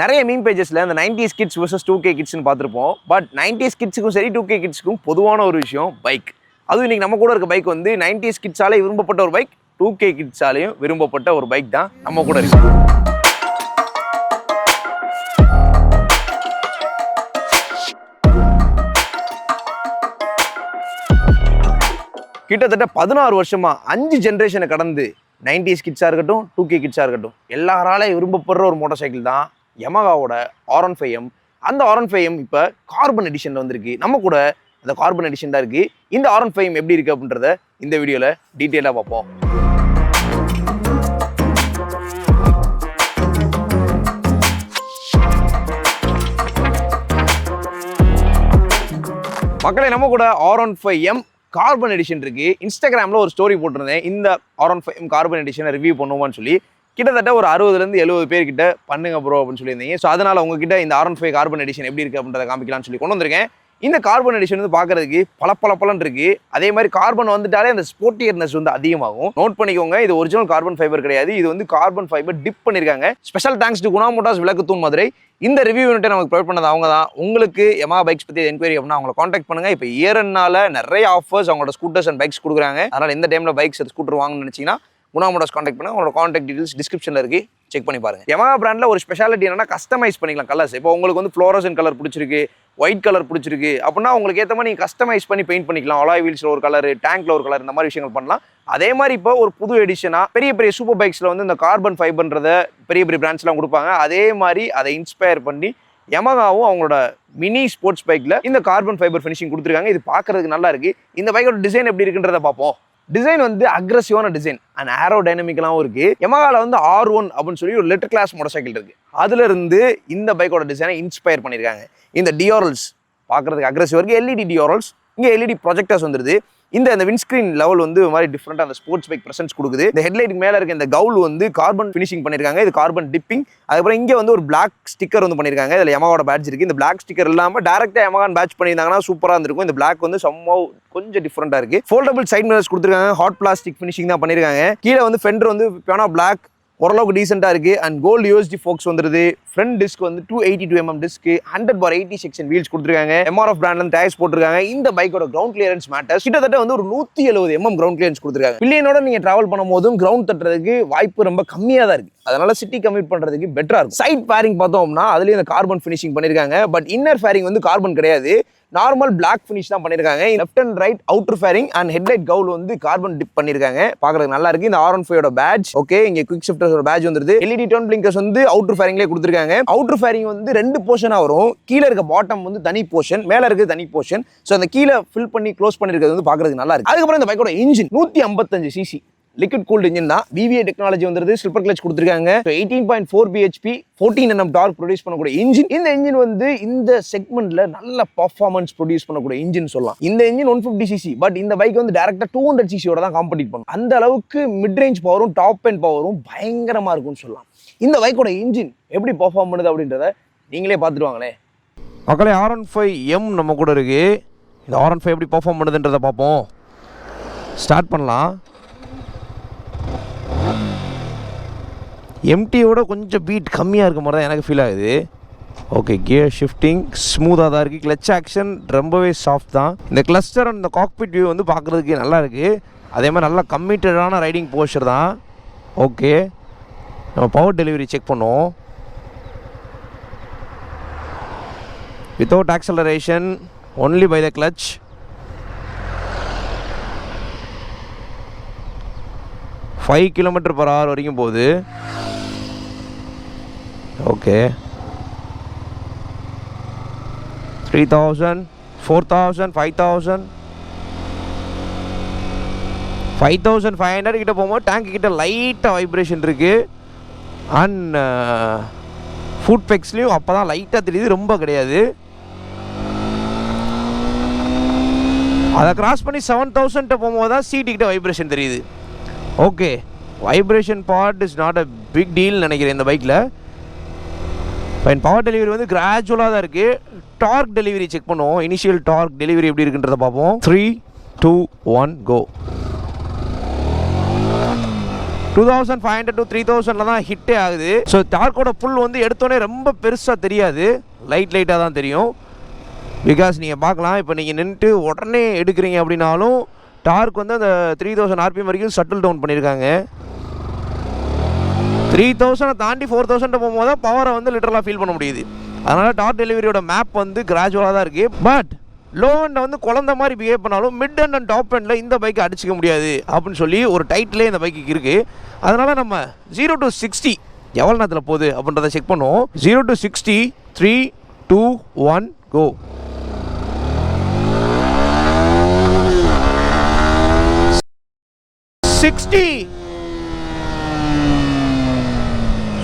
நிறைய மீன் பேஜஸில் அந்த ninety kids versus two K கிட்ஸ்னு பார்த்துருப்போம். பட் நைன்டி கிட்ஸுக்கும் சரி டூ கே கிட்ஸுக்கும் பொதுவான ஒரு விஷயம் பைக் அதுவும் இன்னைக்கு நம்ம கூட இருக்க பைக் வந்து நைன்டிஸ் கிட்ஸாலே விரும்பப்பட்ட ஒரு பைக் டூ கே கிட்ஸாலையும் விரும்பப்பட்ட ஒரு பைக் தான் நம்ம கூட இருக்கு. கிட்டத்தட்ட பதினாறு வருஷமா அஞ்சு ஜென்ரேஷனை கடந்து நைன்டிஸ் கிட்ஸாக இருக்கட்டும் டூ கே கிட்ஸாக இருக்கட்டும் எல்லாராலையும் விரும்பப்படுற ஒரு மோட்டார் சைக்கிள் தான் யமகாவோட ஆரன் ஃபைஎம் அந்த ஆரன் ஃபைஎம் இப்போ கார்பன் எடிஷனில் வந்திருக்கு. நம்ம கூட அந்த கார்பன் எடிஷன் தான் இருக்குது இந்த ஆரன் ஃபைஎம் எப்படி இருக்குது அப்படின்றத இந்த வீடியோவில் டீட்டெயிலாக பார்ப்போம். மக்களை நம்ம கூட R five M carbon edition இருக்குது இன்ஸ்டாகிராமில் ஒரு ஸ்டோரி போட்டிருந்தேன். இந்த ஆர் ஃபைவ் எம் கார்பன் எடிஷனை ரிவ்யூ பண்ணுவோம்னு சொல்லி கிட்டத்தட்ட ஒரு அறுபதுலேருந்து எழுபது பேர்கிட்ட பண்ணுங்க ப்ரோ அப்படின்னு சொல்லியிருந்தீங்க. ஸோ அதனால் உங்ககிட்ட இந்த ஆர் ஃபைவ் கார்பன் எடிஷன் எப்படி இருக்குது அப்படின்றத காமிக்கலாம்னு சொல்லி கொண்டு வந்திருக்கேன். இந்த கார்பன் எடிஷன் வந்து பார்க்கறதுக்கு பல பல பலன் இருக்குது அதே மாதிரி கார்பன் வந்துட்டாலே அந்த ஸ்போர்ட்டியர்னஸ் வந்து அதிகமாகும். நோட் பண்ணிக்கோங்க இது ஒரிஜினல் கார்பன் ஃபைபர் கிடையாது. இது வந்து கார்பன் ஃபைபர் டிப் பண்ணியிருக்காங்க special thanks to Guna motors Vilakkuthoon Madurai. இந்த ரிவ்யூ யூனிட்டை நமக்கு ப்ரொவைட் பண்ணது அவங்க தான். உங்களுக்கு எமா பைக்ஸ் பற்றி என்கொயரி அப்படின்னா அவங்களை காண்டாக்ட் பண்ணுங்க. இப்போ இயர்னால நிறைய ஆஃபர்ஸ் அவங்களோட ஸ்கூட்டர்ஸ் அண்ட் பைக்ஸ் கொடுக்குறாங்க. அதனால் இந்த டைமில் பைக்ஸ் ஸ்கூட்டர் வாங்கணும்னு நினச்சிங்கன்னா குணா மோட்டார்ஸ் காண்டாக்ட் பண்ணுங்க உங்களோட காண்டாக்ட் டீடைல்ஸ் டிஸ்கிரிப்ஷனில் இருக்கு. செக் பண்ணி பாருங்க. எமா பிராண்டில் ஒரு ஸ்பெஷாலிட்டி என்னன்னா கஸ்டமைஸ் பண்ணிக்கலாம் கலர்ஸ் இப்போ உங்களுக்கு வந்து ஃப்ளோரசன் கலர் பிடிச்சிருக்கு ஒயிட் கலர் பிடிச்சிருக்கு அப்படின்னா உங்களுக்கு ஏற்ற மாதிரி நீங்கள் கஸ்டமைஸ் பண்ணி பெயிண்ட் பண்ணிக்கலாம். அலாய் வீல்ஸில் ஒரு கலர் டேங்க்ல ஒரு கலர் இந்த மாதிரி விஷயங்கள் பண்ணலாம். அதே மாதிரி இப்போ ஒரு புது எடிஷனாக பெரிய பெரிய சூப்பர் பைக்ஸில் வந்து இந்த கார்பன் ஃபைபர்ன்றத பெரிய பெரிய பிராண்ட்ஸ்லாம் கொடுப்பாங்க. அதே மாதிரி அதை இன்ஸ்பயர் பண்ணி யமகாவும் அவங்களோட மினி ஸ்போர்ட்ஸ் பைக்கில் இந்த கார்பன் ஃபைபர் ஃபினிஷிங் கொடுத்துருக்காங்க. இது பார்க்கறதுக்கு நல்லா இருக்கு. இந்த பைக்கோட டிசைன் எப்படி இருக்குன்றத பார்ப்போம். டிசைன் வந்து அக்ரஸிவான டிசைன் அண்ட் ஏரோ டைனமிக்கலாகவும் இருக்கு. யமகால வந்து ஆர் ஒன் அப்படின்னு சொல்லி ஒரு லிட்டர் கிளாஸ் மோட்டர் சைக்கிள் இருக்கு. அதுல இருந்து இந்த பைக்கோட டிசைனை இன்ஸ்பயர் பண்ணியிருக்காங்க இந்த டியோரல்ஸ் பார்க்கறதுக்கு அக்ரஸிவ் இருக்கு. எல்இடி டியோரல்ஸ் இங்கே எல்இடி ப்ரொஜெக்டர்ஸ் வந்துருது. இந்த இந்த விண்ட்ஸ்கிரீன் லெவல் வந்து ஒரு மாதிரி டிஃப்ரெண்டாக அந்த ஸ்போர்ட்ஸ் பைக் பிரசன்ஸ் கொடுக்குது. இந்த ஹெட்லைட் மேலே இருக்க இந்த கவுல் வந்து கார்பன் ஃபினிஷிங் பண்ணியிருக்காங்க இது கார்பன் டிப்பிங் அதுக்கப்புறம் இங்கே வந்து ஒரு பிளாக் ஸ்டிக்கர் வந்து பண்ணியிருக்காங்க இதில் யமாவோட பேட்ச் இருக்குது இந்த பிளாக் ஸ்டிக்கர் இல்லாமல் டேரெக்டாக எமான் பேட்ச் பண்ணியிருந்தாங்கன்னா சூப்பராக இருந்திருக்கும். இந்த பிளாக் வந்து சம்மோ கொஞ்சம் டிஃப்ரெண்ட்டாக இருக்குது ஃபோல்டபுள் சைட் மிரர்ஸ் கொடுத்துருக்காங்க. ஹாட் பிளாஸ்டிக் ஃபினிஷிங் தான் பண்ணியிருக்காங்க கீழே வந்து ஃபெண்டர் வந்து பேனா பிளாக் ஓரளவுக்கு டீசெண்டாக இருக்குது அண்ட் கோல்டு யூஎஸ்டி ஃபோக்ஸ் வந்துருது. ஃப்ரண்ட் டிஸ்க் வந்து two eighty two mm disc hundred bar eighty section wheels கொடுத்துருக்காங்க. எம்ஆர்எஃப் பிராண்ட்ல டயர்ஸ் போட்டிருக்காங்க. இந்த பைக்கோட கிரவுண்ட் கிளியரன்ஸ் மேட்டர் கிட்டத்தட்ட வந்து ஒரு நூற்றி எழுபது எம்எம் கிரவுண்ட் கிளியரன்ஸ் கொடுத்துருக்காங்க. பில்லியனோட நீங்கள் ட்ராவல் பண்ணும்போதும் கிரவுண்ட் தட்டுறதுக்கு வாய்ப்பு ரொம்ப கம்மியாக தான் இருக்குது அதனால சிட்டி கம்மிட் பண்ணுறதுக்கு பெட்டரா இருக்கும். சைட் ஃபேரிங் பார்த்தோம்னா அதுலேயும் இந்த கார்பன் ஃபினிஷிங் பண்ணியிருக்காங்க பட் இன்னர் ஃபேரிங் வந்து கார்பன் கிடையாது. நார்மல் பிளாக் ஃபினிஷ் தான் பண்ணியிருக்காங்க left and right outer fairing and headlight cowl வந்து கார்பன் டிப் பண்ணியிருக்காங்க பார்க்கறதுக்கு நல்லா இருக்கு. இந்த ஆர் ஒன் ஃபைவோட பேட்ச் ஓகே இங்கே குவிக் ஷிஃப்டர்ஸோட பேட்ச் வந்துருது. எல்இடி டோன் பிளிங்கர்ஸ் வந்து அவுட்டர் ஃபேரிங்லேயே கொடுத்துருக்காங்க. அவுட்ரு ஃபேரிங் வந்து ரெண்டு போர்ஷனாக வரும். கீழே இருக்க பாட்டம் வந்து தனி போர்ஷன் மேலே இருக்கிறது தனி போர்ஷன் ஸோ அந்த கீழே ஃபில் பண்ணி க்ளோஸ் பண்ணிருக்கிறது வந்து பார்க்கறதுக்கு நல்லா இருக்கு. அதுக்கப்புறம் இந்த பைக்கோட இன்ஜின் நூற்றி ஐம்பத்தஞ்சு சிசி லிக்விட் கூல்டு இன்ஜின் தான். விவிஏ டெக்னாலஜி வந்துருது. ஸ்லிப்பர் கிளச் கொடுத்துருக்காங்க. Eighteen point four BHP fourteen NM torque produce பண்ணக்கூடிய இன்ஜின் இந்த இன்ஜின் வந்து இந்த செக்மெண்ட்ல நல்ல பர்ஃபார்மன்ஸ் ப்ரொடியூஸ் பண்ணக்கூடிய இன்ஜின் சொல்லலாம். இந்த engine one fifty CC but இந்த பைக் வந்து டேரக்டா டூ ஹண்ட்ரட் சிசியோட தான் காம்படிட் பண்ணும். அந்த அளவுக்கு மிட் ரேஞ்ச் பவரும் டாப் அண்ட் பவரும் பயங்கரமா இருக்கும்னு சொல்லலாம். இந்த பைக்கோட இன்ஜின் எப்படி பர்ஃபார்ம் பண்ணுது அப்படின்றத நீங்களே பார்த்துட்டு வாங்களே. மக்களே ஆர் ஒன் ஃபைவ் எம் நம்ம கூட இருக்கு. இந்த ஆர் ஒன் ஃபைவ் எப்படி பர்ஃபார்ம் பண்ணுதுன்றதை பார்ப்போம். ஸ்டார்ட் பண்ணலாம். எம்டியோட கொஞ்சம் பீட் கம்மியாக இருக்க மாதிரி தான் எனக்கு ஃபீல் ஆகுது. ஓகே கியர் ஷிஃப்டிங் ஸ்மூத்தாக தான் இருக்குது கிளச் ஆக்ஷன் ரொம்பவே சாஃப்ட் தான். இந்த கிளஸ்டர் அண்ட் இந்த காக்பிட் வியூ வந்து பார்க்குறதுக்கு நல்லா இருக்குது அதே மாதிரி நல்லா கம்மிட்டடான ரைடிங் போஸ்டர் தான். ஓகே நம்ம பவர் டெலிவரி செக் பண்ணுவோம் without acceleration only by the clutch five kilometre per hour வரைக்கும் போகுது. Okay three thousand four thousand five thousand five thousand five hundred கிட்ட போகும்போது டேங்க் கிட்ட லைட்டாக வைப்ரேஷன் இருக்குது அண்ட் ஃபுட் பெக்ஸ்லேயும் அப்போ தான் லைட்டாக தெரியுது ரொம்ப கிடையாது. அதை கிராஸ் பண்ணி செவன் தௌசண்ட்டை போகும்போது தான் சீட்டுக்கிட்ட வைப்ரேஷன் தெரியுது. Okay vibration part is not a big deal நினைக்கிறேன் இந்த பைக்கில் ஃபைன் பவர் டெலிவரி வந்து கிராஜுவலாக தான் இருக்குது டார்க் டெலிவரி செக் பண்ணுவோம். இனிஷியல் டார்க் டெலிவரி எப்படி இருக்குன்றத பார்ப்போம். Three two one go two thousand five hundred to three தௌசண்டில் தான் ஹிட்டே ஆகுது. ஸோ டார்க்கோட புல் வந்து எடுத்தோடனே ரொம்ப பெருசாக தெரியாது. லைட் லைட்டாக தான் தெரியும். பிகாஸ் நீங்கள் பார்க்கலாம் இப்போ நீங்கள் நின்றுட்டு உடனே எடுக்கிறீங்க அப்படின்னாலும் டார்க் வந்து அந்த த்ரீ தௌசண்ட் ஆர்பிஎம் வரைக்கும் சட்டில் டவுன் பண்ணியிருக்காங்க த்ரீ தௌசண்டை தாண்டி ஃபோர் தௌசண்ட் போகும்போது தான் பவரை வந்து லிட்டரலாக ஃபீல் பண்ண முடியுது. அதனால் டார்க் டெலிவரியோட மேப் வந்து கிராஜுவலாக தான் இருக்குது பட் லோ எண்டை வந்து குழந்த மாதிரி பிஹேவ் பண்ணாலும் மிட் அண்ட் அண்ட் டாப் அண்டில் இந்த பைக்கை அடிச்சிக்க முடியாது அப்படின்னு சொல்லி ஒரு டைட்டிலே இந்த பைக்கு இருக்குது அதனால் நம்ம ஜீரோ டு சிக்ஸ்டி எவ்வளோ நேரத்தில் போகுது அப்படின்றத செக் பண்ணுவோம். Zero to sixty three two one go sixty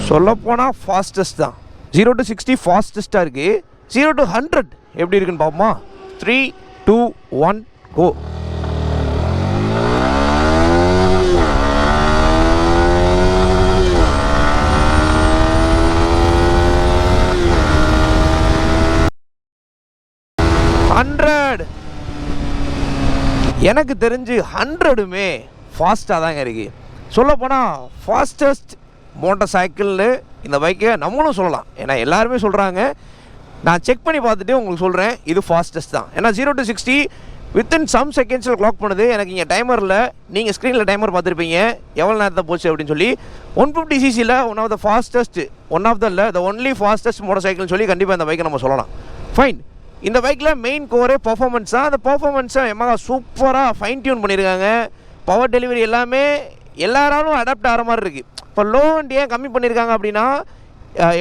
சொல்லப்போனால் ஃபாஸ்டஸ்ட் தான். ஜீரோ டு சிக்ஸ்டி ஃபாஸ்டஸ்ட்டாக இருக்குது ஜீரோ டு ஹண்ட்ரட் எப்படி இருக்குன்னு பார்ப்போமா? Three two one go hundred எனக்கு தெரிஞ்சு ஹண்ட்ரடுமே ஃபாஸ்ட்டாக தாங்க இருக்குது சொல்லப்போனால் ஃபாஸ்டஸ்ட் மோட்டார் சைக்கிள்னு இந்த பைக்கை நம்மளும் சொல்லலாம். ஏன்னா எல்லாருமே சொல்கிறாங்க நான் செக் பண்ணி பார்த்துட்டு உங்களுக்கு சொல்கிறேன் இது ஃபாஸ்டஸ்ட் தான். ஏன்னா zero to sixty within some செகண்ட்ஸில் க்ளாக் பண்ணுது. எனக்கு இங்கே டைமரில் நீங்கள் ஸ்க்ரீனில் டைமர் பார்த்துருப்பீங்க. எவ்வளோ நேரத்தை போச்சு அப்படின்னு சொல்லி one fifty சிசியில் one of the fastest one of the இல்லை த ஒன்லி ஃபாஸ்டஸ்ட் மோட்டர் சைக்கிள்னு சொல்லி கண்டிப்பாக இந்த பைக்கை நம்ம சொல்லலாம். ஃபைன் இந்த பைக்கில் மெயின் கோரே பர்ஃபார்மன்ஸ் தான் அந்த பர்ஃபார்மன்ஸை எம்மா சூப்பராக ஃபைன் டியூன் பண்ணியிருக்காங்க பவர் டெலிவரி எல்லாமே எல்லாராலும் அடாப்ட் ஆகிற மாதிரி இருக்குது இப்போ லோ அண்ட் ஏன் கம்மி பண்ணியிருக்காங்க அப்படின்னா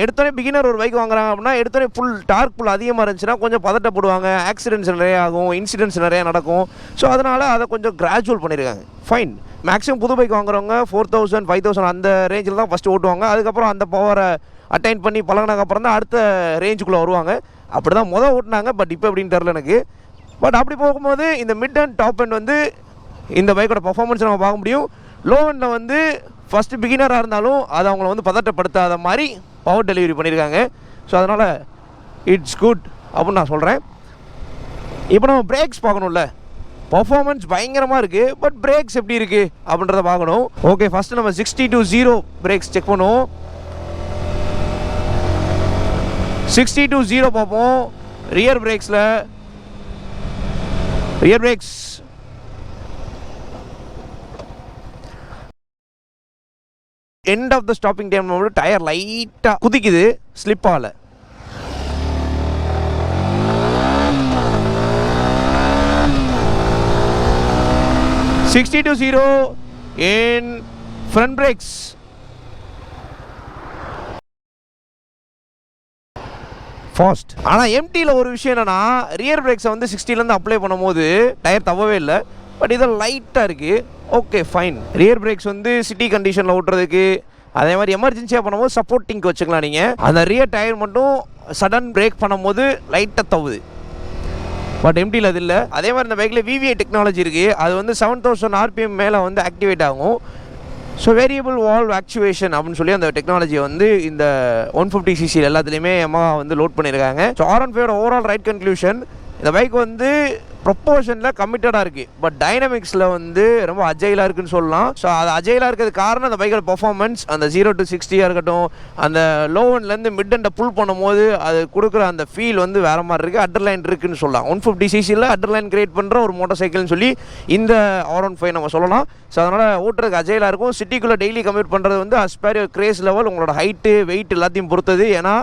எடுத்தோடனே பிகினர் ஒரு பைக் வாங்குறாங்க அப்படின்னா எடுத்தோடனே ஃபுல் டார்க் ஃபுல் அதிகமாக இருந்துச்சுன்னா கொஞ்சம் பதட்டப்படுவாங்க. ஆக்சிடென்ட்ஸ் நிறையா ஆகும் இன்சிடென்ட்ஸ் நிறையா நடக்கும். ஸோ அதனால் அதை கொஞ்சம் கிராஜுவல் பண்ணியிருக்காங்க ஃபைன் மேக்ஸிமம் புது பைக் வாங்குறவங்க ஃபோர் தௌசண்ட் ஃபைவ் தௌசண்ட் அந்த ரேஞ்சில் தான் ஃபஸ்ட்டு ஓட்டுவாங்க. அதுக்கப்புறம் அந்த பவரை அட்டைன் பண்ணி பழகினதுக்கப்புறம் தான் அடுத்த ரேஞ்சுக்குள்ளே வருவாங்க. அப்படி தான் மொதல் ஓட்டினாங்க பட் இப்போ எப்படின்னு தெரில எனக்கு. பட் அப்படி போகும்போது இந்த மிட் அண்ட் டாப் அண்ட் வந்து இந்த பைக்கோட பர்ஃபார்மன்ஸ் நம்ம பார்க்க முடியும். லோ அண்டில் வந்து ஃபஸ்ட்டு பிகினராக இருந்தாலும் அது அவங்கள வந்து பதட்டப்படுத்தாத மாதிரி பவர் டெலிவரி பண்ணியிருக்காங்க. ஸோ அதனால் இட்ஸ் குட் அப்படின்னு நான் சொல்கிறேன் இப்போ நம்ம பிரேக்ஸ் பார்க்கணும்ல. பர்ஃபார்மன்ஸ் பயங்கரமாக இருக்குது பட் பிரேக்ஸ் எப்படி இருக்குது அப்படின்றத பார்க்கணும். ஓகே ஃபஸ்ட்டு நம்ம sixty to zero brakes check பண்ணுவோம். சிக்ஸ்டி டு ஜீரோ பார்ப்போம். Rear பிரேக்ஸில் rear brakes end of the stopping time வந்து டயர் லைட்டாக குதிக்குது ஸ்லிப்பால் sixty to zero in front brakes fast ஆனால் எம்டியில் ஒரு விஷயம் என்னென்னா ரியர் பிரேக்ஸை வந்து சிக்ஸ்டிலேருந்து அப்ளை பண்ணும்போது டயர் தவவே இல்லை. பட் இது லைட்டாக இருக்குது ஓகே ஃபைன் ரியர் பிரேக்ஸ் வந்து சிட்டி கண்டிஷனில் ஓட்டுறதுக்கு அதே மாதிரி எமர்ஜென்சியாக பண்ணும்போது சப்போர்ட்டிங்க்கு வச்சுக்கலாம் நீங்கள் அந்த ரியர் டயர் மட்டும் சடன் பிரேக் பண்ணும்போது லைட்டாக தவுது. பட் எம்டியில் அது இல்லை. அதே மாதிரி இந்த பைக்கில் விவிஐ டெக்னாலஜி இருக்குது அது வந்து செவன் தௌசண்ட் ஆர்பிஎம் மேலே வந்து ஆக்டிவேட் ஆகும். ஸோ வேரியபிள் வால்வ் ஆக்சுவேஷன் அப்படின்னு சொல்லி அந்த டெக்னாலஜியை வந்து இந்த ஒன் ஃபிஃப்டி சிசி எல்லாத்துலேயுமே எம்மா வந்து லோட் பண்ணியிருக்காங்க ஸோ ஆர் ஒன் ஃபைவோட ஓவரால் ரைட் கன்க்ளூஷன் இந்த பைக் வந்து ப்ரொப்போர்ஷனில் கமிட்டடாக இருக்குது பட் டைனமிக்ஸில் வந்து ரொம்ப அஜைலாக இருக்குன்னு சொல்லலாம். ஸோ அது அஜைலாக இருக்கிறது காரணம் அந்த பைக்கோட பர்ஃபார்மன்ஸ் அந்த ஜீரோ டு சிக்ஸ்டியாக இருக்கட்டும் அந்த லோ ஒன்லேருந்து மிட் அண்டை புல் பண்ணும்போது அது கொடுக்குற அந்த ஃபீல் வந்து வேறு மாதிரி இருக்குது அட்டர்லைன் இருக்குன்னு சொல்லலாம். ஒன் ஃபிஃப்டி சிசியில் அட்டர்லைன் கிரியேட் பண்ணுற ஒரு மோட்டர் சைக்கிள்னு சொல்லி இந்த ஆர் ஒன் ஃபைவ் நம்ம சொல்லலாம். ஸோ அதனால் ஓட்டுறதுக்கு அஜைலாக இருக்கும். சிட்டிக்குள்ளே டெய்லி கம்யூட் பண்ணுறது வந்து அஸ்பேர் கிரேஸ் லெவல் உங்களோட ஹைட்டு வெயிட் எல்லாத்தையும் பொறுத்தது. ஏன்னா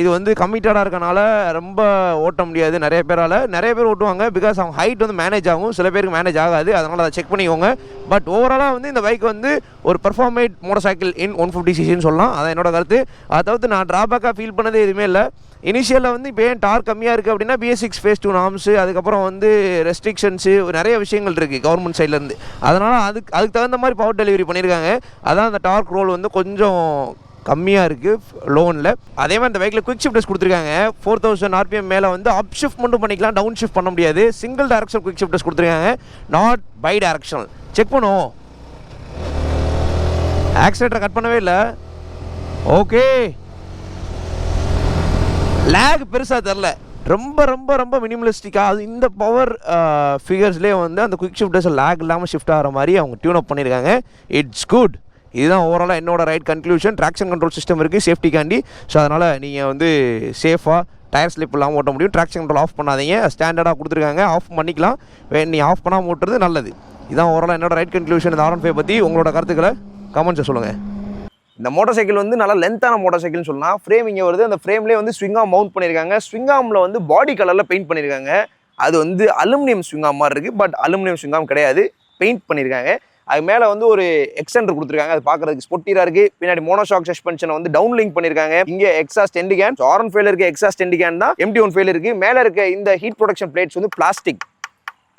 இது வந்து கம்மிட்டடாக இருக்கனால ரொம்ப ஓட்ட முடியாது நிறைய பேரால். நிறைய பேர் ஓட்டுவாங்க பிகாஸ் அவங்க ஹைட் வந்து மேனேஜ் ஆகும். சில பேருக்கு மேனேஜ் ஆகாது. அதனால் அதை செக் பண்ணிக்கோங்க. பட் ஓவராலாக வந்து இந்த பைக் வந்து ஒரு performance motorcycle in one fifty சிசின்னு சொல்லலாம். அதான் என்னோட கருத்து. அதை தவிர்த்து நான் ட்ராபேக்காக ஃபீல் பண்ணது எதுவுமே இல்லை. இனிஷியலில் வந்து இப்போ ஏன் டார் கம்மியாக இருக்குது அப்படின்னா BS six phase two norms அதுக்கப்புறம் வந்து ரெஸ்ட்ரிக்ஷன்ஸு நிறைய விஷயங்கள் இருக்குது கவர்மெண்ட் சைட்லேருந்து அதனால் அதுக்கு அதுக்கு தகுந்த மாதிரி பவர் டெலிவரி பண்ணியிருக்காங்க அதான் அந்த டார்க் ரோல் வந்து கொஞ்சம் கம்மியாக இருக்குது லோனில் அதே மாதிரி இந்த பைக்கில் குவிக் ஷிஃப்டர்ஸ் கொடுத்துருக்காங்க. ஃபோர் தௌசண்ட் ஆர்பிஎம் மேலே வந்து அப் ஷிஃப்ட் மட்டும் பண்ணிக்கலாம் டவுன் ஷிஃப்ட் பண்ண முடியாது. சிங்கிள் டேரக்ஷன் குவிக் ஷிஃப்டர்ஸ் கொடுத்துருக்காங்க. நாட் பை டேரக்ஷனல் செக் பண்ணுவோம். ஆக்சிலேட்டரை கட் பண்ணவே இல்லை. ஓகே லேக் பெருசாக தெரில ரொம்ப ரொம்ப ரொம்ப மினிமலிஸ்டிக்காக அது இந்த பவர் ஃபிகர்ஸ்லேயே வந்து அந்த குயிக் ஷிஃப்டர்ஸ் லேக் இல்லாமல் ஷிஃப்ட் ஆகிற மாதிரி அவங்க டியூன் அப் பண்ணியிருக்காங்க இட்ஸ் குட் இதுதான் ஓவராலாக என்னோட ride conclusion traction control system இருக்குது சேஃப்டிக்காண்டி ஸோ அதனால் நீங்கள் வந்து சேஃபாக டயர் ஸ்லிப் இல்லாமல் ஓட்ட முடியும். ட்ராக்ஷன் கண்ட்ரோல் ஆஃப் பண்ணாதீங்க. ஸ்டாண்டர்டாக கொடுத்துருக்காங்க. ஆஃப் பண்ணிக்கலாம். நீ ஆஃப் பண்ணாமல் ஓட்டுறது நல்லது. இதான் ஓவராலாக என்னோட ரைட் கன்க்ளூஷன் இந்த ஆர் ஃபைவ் பற்றி உங்களோட கருத்துக்களை கமெண்ட்ஸை சொல்லுங்கள் இந்த மோட்டார் சைக்கிள் வந்து நல்லா லென்த்தான மோட்டார் சைக்கிள்னு சொல்லலாம். ஃப்ரேம் இங்கே வருது. அந்த ஃப்ரேம்லேயே வந்து ஸ்விங்காம் மவுண்ட் பண்ணியிருக்காங்க ஸ்விங்காமில் வந்து பாடி கலரில் பெயிண்ட் பண்ணியிருக்காங்க அது வந்து அலுமினியம் ஸ்விங்காம் மாதிரி இருக்குது பட் அலுமினியம் ஸ்விங்காம் கிடையாது. பெயிண்ட் பண்ணியிருக்காங்க அது மேலே வந்து ஒரு எக்ஸ்டெண்டர் கொடுத்துருக்காங்க. அது பார்க்கறதுக்கு ஸ்பொட்டியாக இருக்குது பின்னாடி மோனோஷாக் சஸ்பென்ஷனை வந்து டவுன் லிங்க் பண்ணியிருக்காங்க இங்கே எக்ஸாஸ்ட் எண்டு கேன் ஆரன் ஃபெயில் இருக்க எக்ஸாஸ்ட் எண்டு கேன் தான் எம்டி ஒன் ஃபெயில் இருக்குது மேலே இருக்க இந்த ஹீட் ப்ரொடக்ஷன் பிளேட்ஸ் வந்து பிளாஸ்டிக்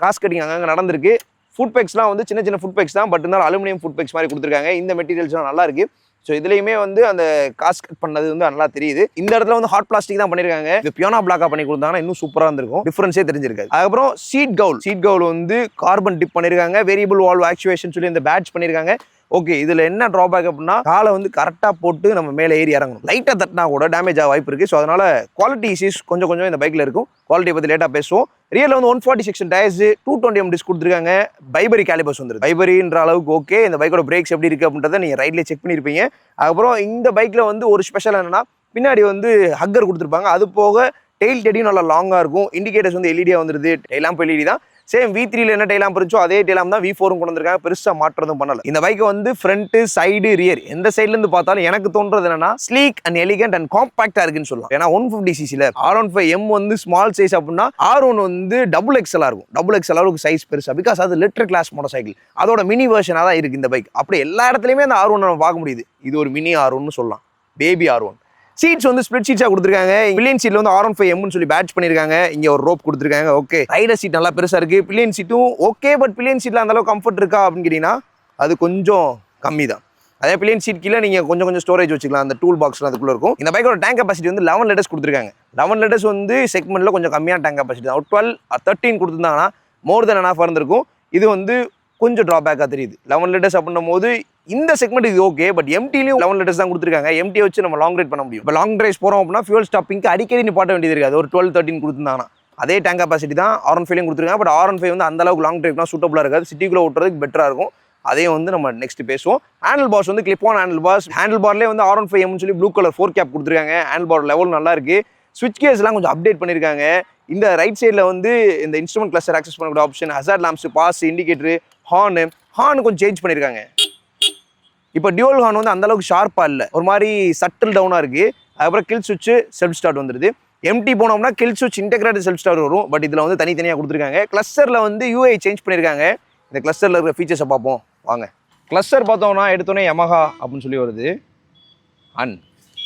காஸ் கட்டிங் அங்கங்கே நடந்திருக்கு. ஃபுட் பேக்ஸ்லாம் வந்து சின்ன சின்ன ஃபுட் பேக்ஸ் தான் பட் இருந்தாலும் அலுமினியம் ஃபுட் பேக்ஸ் மாதிரி கொடுத்துருக்காங்க. இந்த மெட்டீரியல்ஸ்லாம் நல்லா இருக்குது ஸோ இதுலையுமே வந்து அந்த காஸ்ட் கட் பண்ணது வந்து நல்லா தெரியுது. இந்த இடத்துல வந்து ஹாட் பிளாஸ்டிக் தான் பண்ணியிருக்காங்க இது பியோனா பிளாக்கா பண்ணி கொடுத்தாங்கன்னா இன்னும் சூப்பராக இருந்திருக்கும். டிஃபரன்ஸே தெரிஞ்சிருக்காது. அதுக்கப்புறம் சீட் கவுல் சீட் கவுல் வந்து கார்பன் டிப் பண்ணியிருக்காங்க வேரியபிள் வால்வ் ஆக்சுவேஷன் சொல்லி இந்த பேட்ச் பண்ணியிருக்காங்க ஓகே இதுல என்ன ட்ராபேக் அப்படின்னா காலை வந்து கரெக்டாக போட்டு நம்ம மேலே ஏறி இறங்கணும். லைட்டாக தட்டினா கூட டேமேஜ் ஆக வாய்ப்பு இருக்கு. ஸோ அதனால குவாலிட்டி இஷ்யூஸ் கொஞ்சம் கொஞ்சம் இந்த பைக்ல இருக்கும். குவாலிட்டி பத்தி லேட்டாக பேசுவோம். ரியல் வந்து one forty section tyres two twenty M disc கொடுத்துருக்காங்க. பைபரி கேலிபர்ஸ் வந்துருக்கு பைபரின்ற அளவுக்கு ஓகே இந்த பைக்கோட பிரேக்ஸ் எப்படி இருக்கு அப்படின்றத நீங்க ரைட்லேயே செக் பண்ணியிருப்பீங்க அதுக்கப்புறம் இந்த பைக்ல வந்து ஒரு ஸ்பெஷல் என்னன்னா பின்னாடி வந்து ஹக்கர் கொடுத்துருப்பாங்க. அது போக டெயில் டெடியும் நல்லா லாங்காக இருக்கும். இண்டிகேட்டர்ஸ் வந்து எல்இடியாக வந்துருது. டெய்லாம் எல்இடி தான். சேம் வி த்ரீல என்ன டைலாம் இருந்துச்சோ அதே டைலாம் தான் வி ஃபோரும் கொண்டு வந்திருக்காங்க பெருசாக மாற்றதும் பண்ணல. இந்த பைக்கை வந்து ஃப்ரண்ட்டு சைடு ரியர் எந்த சைட்லேருந்து பார்த்தாலும் எனக்கு தோன்றது என்னன்னா ஸ்லீக் அண்ட் எலிகண்ட் அண்ட் காம்பாக்டாக இருக்குன்னு சொல்லலாம் ஏன்னா ஒன் ஃபிஃப்டி சிசியில் ஆர் ஒன் ஃபைவ் எம் வந்து ஸ்மால் சைஸ் அப்படின்னா ஆர் ஒன் வந்து டபுள் எக்ஸலாக இருக்கும். டபுள் எக்ஸ்எல் அளவுக்கு சைஸ் பெருசாக பிகாஸ் அது லிட்டர் கிளாஸ் மோட்டர் சைக்கிள் அதோட மினி வெர்ஷனாக தான் இருக்குது இந்த பைக் அப்படி எல்லா இடத்துலையுமே அந்த ஆர் ஒன் நம்ம பார்க்க முடியுது. இது ஒரு மினி ஆர் ஒன்னு சொல்லலாம். பேபி ஆர் ஒன் சீட்ஸ் வந்து ஸ்பிளிட் சீட்ஸாக கொடுத்துருக்காங்க. பில்லியன் சீட்ல வந்து ஆர் ஒன் ஃபைவ் எம்னு சொல்லி பேட்ச் பண்ணியிருக்காங்க இங்க ஒரு ரோப் கொடுத்துருக்காங்க. ஓகே ரைடர் சீட் நல்லா பெருசா இருக்கு. பில்லியன் சீட்டும் ஓகே பட் பில்லியன் சீட்ல அந்த அளவுக்கு கம்ஃபர்ட் இருக்கா அப்படின்னு கேட்டீங்கன்னா அது கொஞ்சம் கம்மி தான் அதே பில்லியன் சீட் கீழே நீங்கள் கொஞ்சம் கொஞ்சம் ஸ்டோரேஜ் வச்சுக்கலாம். அந்த டூல் பாக்ஸ்லாம் அதுக்குள்ளே இருக்கும். இந்த பைக்கோட டேங்க் கெப்பாசிட்டி வந்து லெவன் லிட்டர்ஸ் கொடுத்துருக்காங்க. லெவன் லிட்டர்ஸ் வந்து செக்மெண்ட்ல கொஞ்சம் கம்மியான டேங்க் கெப்பாசிட்டி தான். டுவெல் தேர்ட்டின் கொடுத்துருந்தாங்கன்னா மோர் தென் என்ன இருந்திருக்கும். இது வந்து கொஞ்சம் ட்ராபேக்காக தெரியுது. லெவன் லிட்டர்ஸ் அப்படின்னும் போது இந்த செக்மெண்ட் இது ஓகே பட் எம்டிலையும் லெவன் லிட்டர்ஸ் தான் கொடுத்துருக்காங்க. எம்டி வச்சு நம்ம லாங் ரைட் பண்ண முடியும். இப்போ லாங் ட்ரைவ் போகிறோம் அப்படின்னா ஃபியூல் ஸ்டாப்பிங்க்கு அடிக்கடி நிப்பாட்ட வேண்டியது இருக்காது. ஒரு டுவெல் தேர்ட்டின் கொடுத்துருந்தாங்கன்னா. அதே டேங்க் கெப்பாசிட்டி தான் ஆர் ஃபைவ்லையும் கொடுத்துருக்காங்க. பட் ஆர்என் ஃபைவ் வந்து அந்த அளவுக்கு லாங் ட்ரைவ்னா சூட்டபுளாக இருக்காது. சிட்டிக்குள்ளே ஓட்டுறதுக்கு பெட்டராக இருக்கும். அதையும் வந்து நம்ம நெக்ஸ்ட் பேசுவோம். ஹேண்டில் பாஸ் வந்து clip on handle bars handle பார்லேயே வந்து ஆர் ஒன் ஃபைவ் எம்னு சொல்லி ப்ளூ கலர் ஃபோர் கேப் கொடுத்துருக்காங்க. ஹேண்டில் பார் லெவல் நல்லா இருக்கு. ஸ்விட்ச் கேஸ்லாம் கொஞ்சம் அப்டேட் பண்ணியிருக்காங்க இந்த ரைட் சைடில் வந்து இந்த இன்ஸ்ட்ருமெண்ட் கிளஸ்டர் ஆக்சஸ் பண்ணக்கூடிய option hazard lamps pass indicator horn horn கொஞ்சம் சேஞ்ச் பண்ணியிருக்காங்க இப்போ டியூவல் ஹார்ன் வந்து அந்த அளவுக்கு ஷார்ப்பாக இல்லை. ஒரு மாதிரி சட்டில் டவுனாக இருக்குது அதுக்கப்புறம் கில் சுவிட்சு செல்ஃப் ஸ்டார்ட் வந்துருது. எம்டி போனோம்னா கில் சுவிட்ச் இன்டெகிரேட்டட் செல்ஃப் ஸ்டார்ட் வரும். பட் இதில் வந்து தனித்தனியாக கொடுத்துருக்காங்க. கிளஸ்டரில் வந்து யூஐ சேஞ்ச் பண்ணியிருக்காங்க இந்த கிளஸ்டரில் இருக்கிற ஃபீச்சர்ஸை பார்ப்போம். வாங்க. கிளஸ்டர் பார்த்தோம்னா எடுத்தோன்னே யமஹா அப்படின்னு சொல்லி வருது. அண்ட்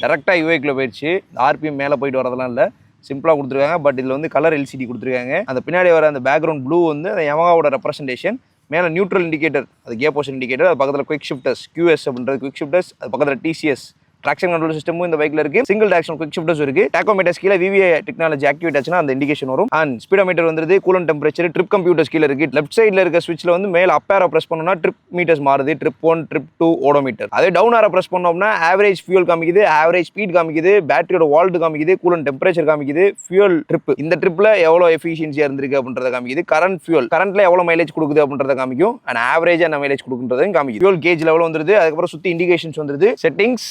டேரெக்டாக யூஏக்குள்ளே போயிடுச்சு ஆர்பிஎம் மேலே போயிட்டு வரதெல்லாம் இல்லை. சிம்பிளாக கொடுத்துருக்காங்க. பட் இதில் வந்து கலர் எல்சிடி கொடுத்துருக்காங்க. அந்த பின்னாடி வர அந்த பேக்ரவுண்ட் ப்ளூ வந்து அந்த யமகாவோட ரெப்ரஸன்டேஷன் மேலே நியூட்ரல் இண்டிகேட்டர் அது கே போஷன் இண்டிகேட்டர் அது பக்கத்தில் குவிக் ஷிஃப்டர்ஸ் கியூஎஸ் அப்படின்றது குவிக் ஷிஃப்டர்ஸ் அது பக்கத்தில் டிசிஎஸ் ட்ராக்ஷன் கண்ட்ரோல் சிஸ்டமும் இந்த பைக்ல இருக்கு. சிங்கிள் ட்ராக்ஷன் குவிக் ஷிஃப்டர்ஸ் இருக்கு. டாக்கோமீட்டர்ஸ் கீழே விவிஐ டெக்னாலஜி ஆக்டிவேட் ஆச்சுன்னா அந்த இண்டிகேஷன் வரும். அண்ட் ஸ்பீடோமீட்டர் வந்துருது கூலன் டெம்பரேச்சர் ட்ரிப் கம்ப்யூட்டர்ஸ் கீழே இருக்கு. லெஃப்ட் சைடில் இருக்க ஸ்விட்ச்சில் வந்து மேலே அப்பேரா பிரஸ் ப்ரெஸ் பண்ணோம்னா ட்ரிப் மீட்டர்ஸ் மாறுது. Trip one trip two odometer அதே டவுன் ஆரோ ப்ரெஸ் பண்ணோம்னா ஆவரேஜ் ஃபியூல் காமிக்குது ஆவரேஜ் ஸ்பீட் காமிக்குது பேட்டரியோட வால்ட் காமிக்குது கூலன் டெம்பரேச்சர் காமிக்குது ஃபியூல் ட்ரிப் இந்த ட்ரிப்பில் எவ்வளோ எஃபிஷியன்சியாக இருந்திருக்கு அப்படின்றத காமிக்குது. கரண்ட் ஃபியூல் கரண்ட்ல எவ்வளோ மைலேஜ் கொடுக்குது அப்படின்றத காமிக்கும். அண்ட் ஆவரேஜாக என்ன மைலேஜ் கொடுக்குன்றதையும் காமிக்கும் ஃபியூல் கேஜ் லெவல் வந்துருது. அதுக்கப்புறம் சுற்றி இண்டிகேஷன்ஸ் வந்துருது. செட்டிங்ஸ்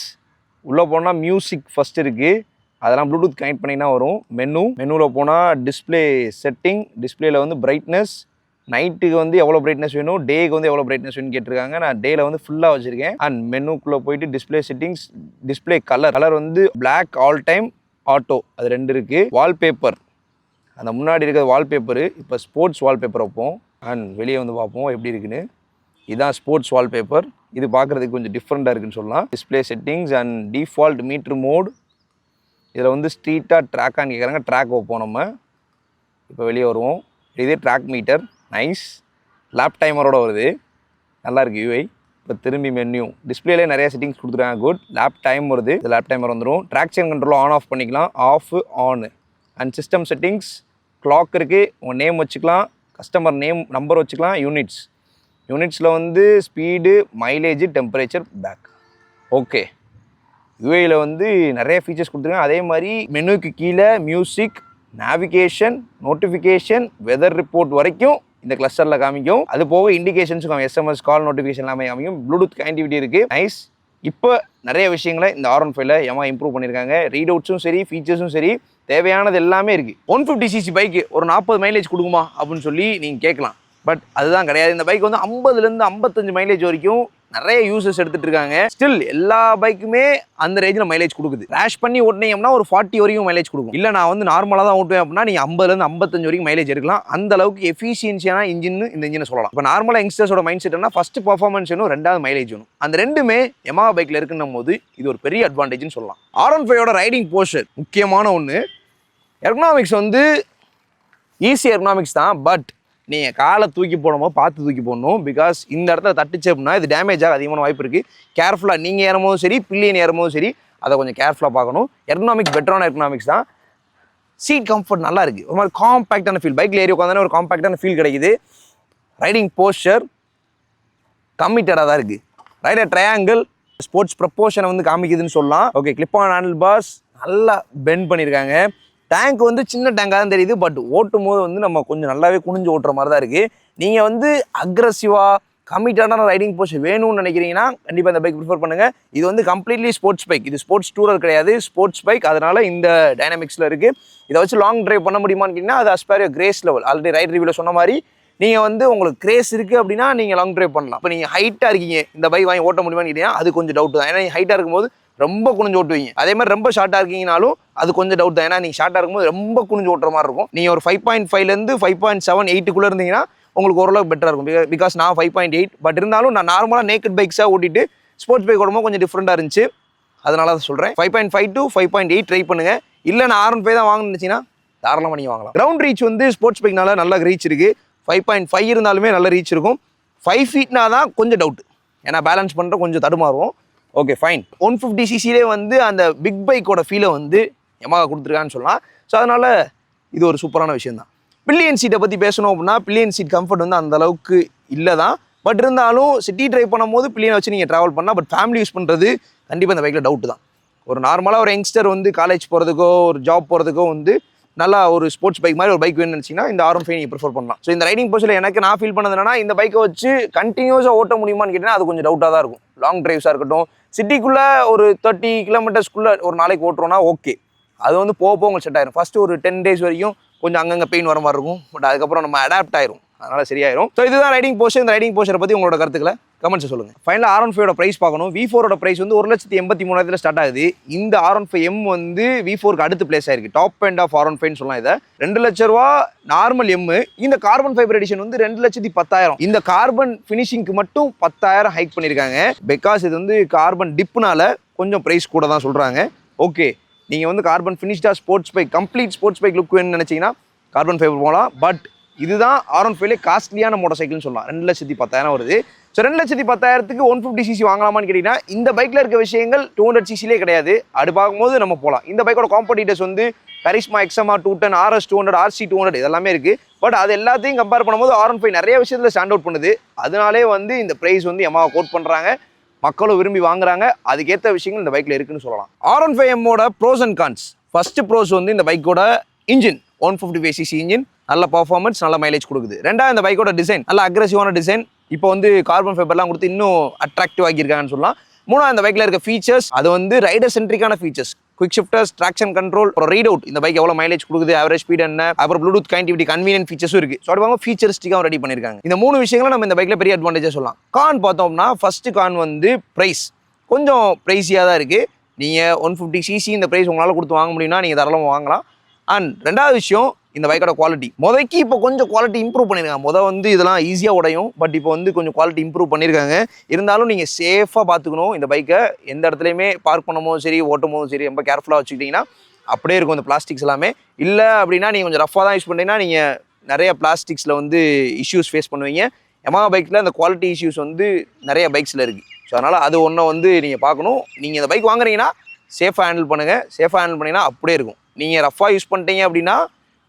உள்ளே போனால் மியூசிக் ஃபஸ்ட் இருக்குது அதெல்லாம் ப்ளூடூத் கனெக்ட் பண்ணினா வரும். மெனு மெனுவில் போனால் டிஸ்ப்ளே செட்டிங் டிஸ்பிளேயில் வந்து பிரைட்னஸ் நைட்டுக்கு வந்து எவ்வளோ பிரைட்னஸ் வேணும்? டேக்கு வந்து எவ்வளோ பிரைட்னஸ் வேணும் கேட்டிருக்காங்க. நான் டேயில் வந்து ஃபுல்லாக வச்சுருக்கேன். அண்ட் மெனுக்குள்ளே போயிட்டு display settings display colour colour வந்து பிளாக் ஆல் டைம் ஆட்டோ அது ரெண்டு இருக்குது வால்பேப்பர் அந்த முன்னாடி இருக்கிற வால்பேப்பரு இப்போ ஸ்போர்ட்ஸ் வால்பேப்பர் வைப்போம். அண்ட் வெளியே வந்து பார்ப்போம். எப்படி இருக்குன்னு. இதான் ஸ்போர்ட்ஸ் வால்பேப்பர் இது பார்க்குறதுக்கு கொஞ்சம் டிஃப்ரெண்ட்டாக இருக்குன்னு சொல்லலாம். Display settings and default meter mode இதில் வந்து ஸ்ட்ரீட்டாக ட்ராக்கான்னு கேட்குறாங்க ட்ராக் வைப்போம் நம்ம இப்போ வெளியே வருவோம். இதே ட்ராக் மீட்டர் நைஸ் லேப் டைமரோட வருது. நல்லாயிருக்கு யூஐ இப்போ திரும்பி மென்யூ டிஸ்பிளேலே நிறைய செட்டிங்ஸ் கொடுத்துருக்காங்க. குட் லேப் டைம் வருது. இது லேப் டைமர் வந்துடும் ட்ராக்ஷன் கண்ட்ரோல் ஆன் ஆஃப் பண்ணிக்கலாம். Off on and system settings clock இருக்குது உங்கள் நேம் வச்சுக்கலாம். கஸ்டமர் நேம் நம்பர் வச்சுக்கலாம். யூனிட்ஸ் யூனிட்ஸில் வந்து speed mileage temperature back okay யூஏயில் வந்து நிறைய ஃபீச்சர்ஸ் கொடுத்துருக்காங்க. அதே மாதிரி மெனுக்கு கீழே music navigation notification weather report வரைக்கும் இந்த கிளஸ்டரில் காமிக்கும். அது போக இண்டிகேஷன்ஸும் எஸ்எம்எஸ் கால் நோட்டிஃபிகேஷன் எல்லாமே காமிக்கும். ப்ளூடூத் கனெக்டிவிட்டி இருக்குது நைஸ் இப்போ நிறைய விஷயங்களை இந்த ஆர் ஒன் ஃபைவ்ல எம்மா இம்ப்ரூவ் பண்ணியிருக்காங்க ரீட் அவுட்ஸும் சரி ஃபீச்சர்ஸும் சரி தேவையானது எல்லாமே இருக்குது ஒன் ஃபிஃப்டி சிசி பைக்கு ஒரு நாற்பது மைலேஜ் கொடுக்குமா அப்படின்னு சொல்லி நீங்கள் கேட்கலாம். பட் அதுதான் கிடையாது. இந்த பைக் வந்து ஐம்பதுலேருந்து ஐம்பத்தஞ்சு மைலேஜ் வரைக்கும் நிறைய யூசஸ் எடுத்துட்டு இருக்காங்க ஸ்டில் எல்லா பைக்குமே அந்த ரேஞ்சில் மைலேஜ் கொடுக்குது. ரேஷ் பண்ணி ஓட்டினீங்கன்னா ஒரு ஃபார்ட்டி வரைக்கும் மைலேஜ் கொடுக்கும். இல்லை நான் வந்து நார்மலாக தான் ஓட்டுவேன் அப்படின்னா நீங்கள் ஐம்பதுலேருந்து ஐம்பத்தஞ்சு வரைக்கும் மைலேஜ் எடுக்கலாம். அந்த அளவுக்கு எஃபிஷியன்சியான இன்ஜின் இந்த இன்ஜினை சொல்லலாம். இப்போ நார்மலாக யங்ஸ்டர்ஸோட மைண்ட் செட்னா ஃபர்ஸ்ட் பர்ஃபார்மன்ஸ் வேணும் ரெண்டாவது மைலேஜ் வேணும். அந்த ரெண்டுமே எமா பைக்கில் இருக்குன்னும் போது இது ஒரு பெரிய அட்வான்டேஜ்னு சொல்லலாம். ஆர் ஒன் ஃபைவோட ரைடிங் போஸ்டர் முக்கியமான ஒன்று எர்கனாமிக்ஸ் வந்து ஈஸி எர்கனாமிக்ஸ் தான் பட் நீங்கள் காலை தூக்கி போடும்போது பார்த்து தூக்கி போடணும். பிகாஸ் இந்த இடத்துல தட்டுச்சு அப்படின்னா இது டேமேஜ் ஆக அதிகமான வாய்ப்பு இருக்குது கேர்ஃபுல்லாக நீங்கள் ஏறும்போதும் சரி பில்லியன் ஏறும்போதும் சரி அதை கொஞ்சம் கேர்ஃபுல்லாக பார்க்கணும். எக்கனாமிக் பெட்டரான எக்கனாமிக்ஸ் தான். சீட் கம்ஃபர்ட் நல்லா இருக்குது ஒரு மாதிரி காம்பேக்டான ஃபீல் பைக்கில் ஏறி உட்காந்தானே ஒரு காம்பேக்டான ஃபீல் கிடைக்குது. ரைடிங் போஸ்டர் கம்மிட்டடாக தான் இருக்குது ரைடர் ட்ரையாங்கிள் ஸ்போர்ட்ஸ் ப்ரப்போஷனை வந்து காமிக்குதுன்னு சொல்லலாம். Okay clip on handle bars நல்லா பெண்ட் பண்ணியிருக்காங்க டேங்க் வந்து சின்ன டேங்காக தான் தெரியுது பட் ஓட்டும் போது வந்து நம்ம கொஞ்சம் நல்லாவே குனிஞ்சு ஓட்டுற மாதிரி தான் இருக்குது நீங்கள் வந்து அக்ரஸிவாக கம்மிட்டான ரைடிங் போஸ்ட் வேணும்னு நினைக்கிறீங்கன்னா கண்டிப்பாக இந்த பைக் ப்ரிஃபர் பண்ணுங்கள் இது வந்து கம்ப்ளீட்லி ஸ்போர்ட்ஸ் பைக் இது ஸ்போர்ட்ஸ் டூரர் கிடையாது ஸ்போர்ட்ஸ் பைக் அதனால் இந்த டைனாமிக்ஸில் இருக்குது இதை வச்சு லாங் டிரைவ் பண்ண முடியுமான்னு கேட்டிங்கன்னா அது as per grace level already ride ரிவியூவில் சொன்ன மாதிரி நீங்கள் வந்து உங்களுக்கு கிரேஸ் இருக்குது அப்படின்னா நீங்கள் லாங் டிரைவ் பண்ணலாம். இப்போ நீங்கள் ஹைட்டாக இருக்கீங்க இந்த பைக் வாங்கி ஓட்ட முடியுமான்னு கேட்டிங்கன்னா அது கொஞ்சம் டவுட் தான். ஏன்னா ஹைட்டாக இருக்கும்போது ரொம்ப குனிஞ்சு ஓட்டுவீங்க. அதே மாதிரி ரொம்ப ஷார்ட்டாக இருக்கீங்கனாலும் அது கொஞ்சம் டவுட் தான். ஏன்னா நீங்கள் ஷார்ட்டாக இருக்கும்போது ரொம்ப குனிஞ்சு ஓட்டுற மாதிரி இருக்கும். நீங்கள் ஒரு ஃபைவ் பாயிண்ட் ஃபைவ்லேருந்து ஃபைவ் பாயிண்ட் செவன் எயிட்டுக்குள்ளே இருந்தீங்கன்னா உங்களுக்கு ஓரளவுக்கு பெட்டராக இருக்கும். பிகாஸ் நான் ஃபைவ் பாயிண்ட் எயிட் பட் இருந்தாலும் நான் நார்மலாக நேக்கட் பைக்ஸாக ஓட்டிட்டு ஸ்போர்ட்ஸ் பைக் ஓடும்போது கொஞ்சம் டிஃப்ரெண்ட்டாக இருந்துச்சு. அதனால தான் சொல்கிறேன் five point five to five point eight try பண்ணுங்கள் இல்லை நான் ஆர் ஒன் ஃபைவ் தான் வாங்கினுச்சுன்னா தாராளமாக நீங்கள் வாங்கலாம். கிரவுண்ட் ரீச் வந்து ஸ்போர்ட்ஸ் பைக்னால நல்ல ரீச் இருக்குது ஃபைவ் பாயிண்ட் ஃபைவ் இருந்தாலுமே நல்ல ரீச் இருக்கும். ஃபைவ் ஃபீட்னா தான் கொஞ்சம் டவுட் ஏன்னா பேலன்ஸ் பண்ணுற கொஞ்சம் தடுமாறும். ஓகே ஃபைன் ஒன் ஃபிஃப்டி சிசிலே வந்து அந்த பிக் பைக்கோட ஃபீலை வந்து எமாக கொடுத்துருக்கான்னு சொல்லலாம். ஸோ அதனால் இது ஒரு சூப்பரான விஷயம் தான் பில்லியன் சீட்டை பற்றி பேசணும் அப்படின்னா பில்லியன் சீட் கம்ஃபர்ட் வந்து அந்த அளவுக்கு இல்லை தான் பட் இருந்தாலும் சிட்டி ட்ரைவ் பண்ணும்போது பில்லியனை வச்சு நீங்கள் ட்ராவல் பண்ணால் பட் ஃபேமிலி யூஸ் பண்ணுறது கண்டிப்பாக இந்த பைக்கில் டவுட் தான். ஒரு நார்மலாக ஒரு யங்ஸ்டர் வந்து காலேஜ் போகிறதுக்கோ ஒரு ஜாப் போகிறதுக்கோ வந்து நல்லா ஒரு ஸ்போர்ட்ஸ் பைக் மாதிரி ஒரு பைக் வேணும்னு நினச்சிங்கன்னா இந்த ஆர் ஃபைவ் நீங்கள் ப்ரிஃபர் பண்ணலாம். ஸோ இந்த ரைடிங் போஸ்டில் எனக்கு நான் ஃபீல் பண்ணது என்னன்னா இந்த பைக்கை வச்சு கண்டினியூஸாக ஓட்ட முடியுமான்னு கேட்டிங்கன்னா அது கொஞ்சம் டவுட்டாக தான் இருக்கும். லாங் ட்ரைவ்ஸாக இருக்கட்டும் சிட்டிக்குள்ளே ஒரு தேர்ட்டி கிலோமீட்டர்ஸ்க்குள்ளே ஒரு நாளைக்கு ஓட்டுறோன்னா ஓகே அது வந்து போக போக உங்களுக்கு செட் ஆயிரும். ஃபஸ்ட்டு ஒரு டென் டேஸ் வரைக்கும் கொஞ்சம் அங்கங்கே பெயின் வர மாதிரி இருக்கும். பட் அதுக்கப்புறம் நம்ம அடாப்ட் ஆயிரும். அதனால் சரியாயிரும். ஸோ இதுதான் ரைடிங் போஸ்டர் இந்த ரைடிங் போஸ்டரை பற்றி உங்களோட கருத்துக்களை? கமெண்ட்ஸ் சொல்லுங்கள் ஃபைனல் ஆர் ஒன் ஃபைவோட ப்ரைஸ் பார்க்கணும். வி ஃபோரோட ப்ரைஸ் வந்து ஒரு லட்சத்தி எண்பத்தி மூணாயிரத்தில் ஸ்டார்ட் ஆகுது. இந்த ஆர் ஒன் ஃபைவ் எம் வந்து வி ஃபோருக்கு அடுத்து பிளேஸ் ஆயிருக்கு. Top end of R one ஃபைவ்னு சொல்லலாம் இதை. ரெண்டு லட்ச ரூபா நார்மல் எம் இந்த கார்பன் ஃபைபர் எடிஷன் வந்து ரெண்டு லட்சத்தி பத்தாயிரம். இந்த கார்பன் ஃபினிஷிங்க்கு மட்டும் பத்தாயிரம் ஹைக் பண்ணியிருக்காங்க. பிகாஸ் இது வந்து கார்பன் டிப்னால கொஞ்சம் ப்ரைஸ் கூட தான் சொல்கிறாங்க ஓகே நீங்கள் வந்து carbon ஃபினிஷ்டாக sports bike complete sports bike look வேணும்னு நினச்சிங்கன்னா கார்பன் ஃபைபர் போகலாம் பட் இதுதான் ஆர் ஒன் ஃபைவ்லே காஸ்ட்லியான மோட்டார் சைக்கிள்னு சொல்லலாம். ரெண்டு லட்சத்தி பத்தாயிரம் வருது. ஸோ ரெண்டு லட்சத்தி பத்தாயிரத்துக்கு ஒன் ஃபிஃப்டி சிசி வாங்கலாமான்னு கேட்டிங்கன்னா இந்த பைக்கில் இருக்க விஷயங்கள் டூ ஹண்ட்ரட் சிசிலே கிடையாது. அது பார்க்கும்போது நம்ம போகலாம் இந்த பைக்கோட காம்படிட்டர்ஸ் வந்து Karizma eczema two ten RS two hundred RC two hundred இதெல்லாமே இருக்குது பட் அது எல்லாத்தையும் கம்பேர் பண்ணும்போது ஆர் ஒன் ஃபைவ் நிறைய விஷயத்தில் ஸ்டாண்ட் அவுட் பண்ணுது. அதனாலே வந்து இந்த ப்ரைஸ் வந்து எம்மாவை கோட் பண்ணுறாங்க மக்களும் விரும்பி வாங்குறாங்க. அதுக்கேற்ற விஷயங்கள் இந்த பைக்கில் இருக்குன்னு சொல்லலாம். R one five எம்மோட pros and cons first pros வந்து இந்த பைக்கோட engine one fifty five CC engine நல்ல பர்ஃபார்மன்ஸ் நல்ல மைலேஜ் கொடுக்குது. ரெண்டாவது இந்த பைக்கோட டிசைன் நல்ல அக்ரஸிவான டிசைன் இப்போ வந்து கார்பன் ஃபைபர்லாம் கொடுத்து இன்னும் அட்ராக்டிவ் ஆகியிருக்காங்கன்னு சொல்லலாம். மூணாவது இந்த பைக்கில் இருக்க ஃபீச்சர்ஸ் அது வந்து rider சென்ட்ரிக்கான features quick shifters traction control அப்புறம் ரீட் அவுட் இந்த பைக் எவ்வளோ மைலேஜ் கொடுக்குது ஆவரேஜ் ஸ்பீட் என்ன அப்புறம் ப்ளூடூத் கனெக்டிவிட்டி கன்வீனியன் ஃபீச்சர்ஸும் இருக்கு. ஸோ அது ஃபீச்சரிஸ்டிக்காக ரெடி பண்ணியிருக்காங்க இந்த மூணு விஷயங்களும் நம்ம இந்த பைக்கில் பெரிய அட்வான்டேஜாக சொல்லலாம். கான் பார்த்தோம்னா ஃபர்ஸ்ட் கான் வந்து ப்ரைஸ் கொஞ்சம் ப்ரைஸியாக தான் இருக்குது நீங்கள் ஒன் ஃபிஃப்டி சிசி இந்த ப்ரைஸ் உங்களால் கொடுத்து வாங்க முடியும்னா நீங்கள் தரலாம் வாங்கலாம். அண்ட் ரெண்டாவது விஷயம் இந்த பைக்கோட குவாலிட்டி முதக்கி இப்போ கொஞ்சம் குவாலிட்டி இம்ப்ரூவ் பண்ணியிருக்காங்க முத வந்து இதெல்லாம் ஈஸியாக உடையும். பட் இப்போ வந்து கொஞ்சம் குவாலிட்டி இம்ப்ரூவ் பண்ணியிருக்காங்க இருந்தாலும் நீங்கள் சேஃபாக பார்த்துக்கணும் இந்த பைக்கை எந்த இடத்துலையுமே பார்க் பண்ணும்போதும் சரி ஓட்டும் போதும் சரி ரொம்ப கேர்ஃபுல்லாக வச்சுக்கிட்டிங்கன்னா அப்படியே இருக்கும் இந்த பிளாஸ்டிக்ஸ் எல்லாமே. இல்லை அப்படின்னா நீங்கள் கொஞ்சம் ரஃபாக தான் யூஸ் பண்ணிங்கன்னா நீங்கள் நிறைய பிளாஸ்டிக்ஸில் வந்து இஷ்யூஸ் ஃபேஸ் பண்ணுவீங்க. எமா பைக்கில் அந்த குவாலிட்டி இஷ்யூஸ் வந்து நிறைய பைக்ஸில் இருக்குது ஸோ அதனால் அது ஒன்றை வந்து நீங்கள் பார்க்கணும். நீங்கள் இந்த பைக் வாங்குறீங்கன்னா சேஃபாக ஹேண்டில் பண்ணுங்கள் சேஃபாக ஹேண்டில் பண்ணிங்கன்னா அப்படியே இருக்கும். நீங்கள் ரஃபாக யூஸ் பண்ணிட்டீங்க அப்படின்னா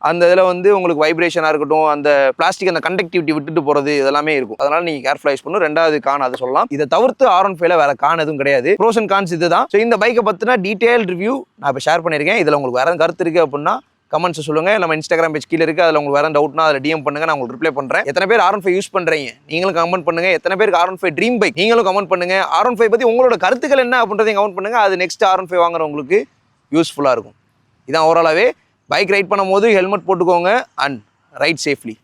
அந்த இதில் வந்து உங்களுக்கு வைப்ரேஷனாக இருக்கட்டும் அந்த பிளாஸ்டிக் அந்த கண்டக்டிவிட்டி விட்டுட்டு போகிறது இதெல்லாமே இருக்கும். அதனால் நீங்கள் கேர்ஃபுல்லாக யூஸ் பண்ணும் ரெண்டாவது கான் அதை சொல்லலாம். இதை தவிர்த்து ஆர் ஒன் ஃபைவ்ல வேறு கான் எதுவும் கிடையாது. ப்ரோஸ் அண்ட் கான்ஸ் இதுதான். ஸோ இந்த பைக்கை பற்றின டீட்டெயில் ரிவ்யூ நான் இப்போ ஷேர் பண்ணியிருக்கேன். இதில் உங்களுக்கு வேறு கருத்து இருக்குது அப்படின்னா கமெண்ட்ஸ் சொல்லுங்கள் நம்ம இன்ஸ்டாகிராம் பேஜ் கீழே இருக்குது அதில் உங்களுக்கு வேறு டவுட்னா அதில் டிஎம் பண்ணுங்கள் நான் உங்களுக்கு ரிப்ளை பண்ணுறேன் எத்தனை பேர் ஆர் ஒன் ஃபைவ் யூஸ் பண்ணுறீங்க நீங்களும் கமெண்ட் பண்ணுங்கள் எத்தனை பேருக்கு R one five dream bike நீங்களும் கமெண்ட் பண்ணுங்கள் ஆர் ஒன் ஃபைவ் பற்றி உங்களோட கருத்துக்கள் என்ன அப்படின்றதையும் கமெண்ட் பண்ணுங்கள் அது நெக்ஸ்ட் ஆர் ஒன் ஃபைவ் வாங்குறவங்களுக்கு யூஸ்ஃபுல்லாக இருக்கும். இதான் ஓவராலாகவே பைக் ரைட் பண்ணும்போது ஹெல்மெட் போட்டுக்கோங்க அண்ட் ரைட் சேஃப்லி